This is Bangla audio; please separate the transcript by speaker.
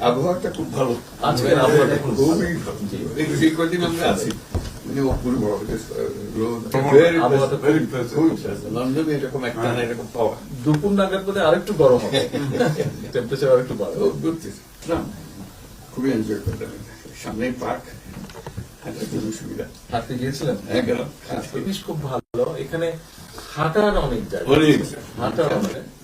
Speaker 1: আবহাওয়াটা খুব ভালো।
Speaker 2: আজকের আবহাওয়াটা
Speaker 1: খুবই ভালো। এই এই কদিন আমরা আছি মানে অপূর্ব
Speaker 2: খুব-
Speaker 1: লন্ডনে এরকম একটা এরকম পাওয়া।
Speaker 2: দুপুর নাগাদ বোধ আরেকটু গরম হবে। টেম্পারেচার আরেকটু বাড়বে।
Speaker 1: না, খুবই এনজয় করলাম সামনেই পার্ক সুবিধা।
Speaker 2: হাঁটতে গিয়েছিলেন?
Speaker 1: হ্যাঁ গেলাম।
Speaker 2: জিনিস খুব ভালো। এখানে হাঁটার অনেক জায়গা। হাঁটার অনেক।